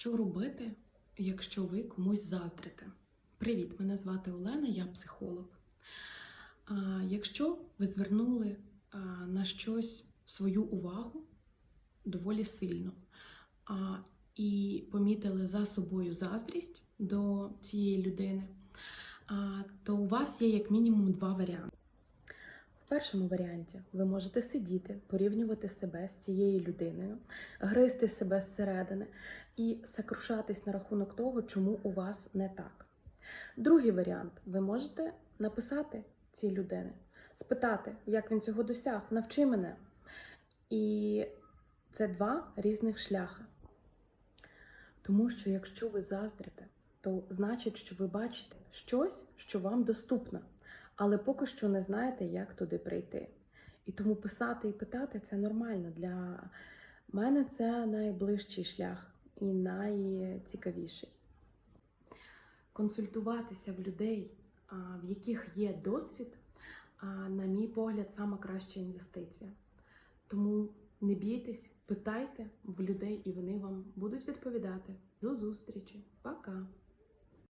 Що робити, якщо ви комусь заздрите? Привіт, мене звати Олена, я психолог. А, Якщо ви звернули а, на щось свою увагу доволі сильно а, і помітили за собою заздрість до цієї людини, а, то у вас є як мінімум два варіанти. Першому варіанті ви можете сидіти, порівнювати себе з цією людиною, гризти себе зсередини і сокрушатись на рахунок того, чому у вас не так. Другий варіант ви можете написати цій людині, спитати, як він цього досяг, навчи мене. І це два різних шляхи. Тому що якщо ви заздрите, то значить, що ви бачите щось, що вам доступно, але поки що не знаєте, як туди прийти. І тому писати і питати це нормально. Для мене це найближчий шлях і найцікавіший. Консультуватися в людей, в яких є досвід, на мій погляд, сама краща інвестиція. Тому не бійтесь, питайте в людей, і вони вам будуть відповідати. До зустрічі, пока!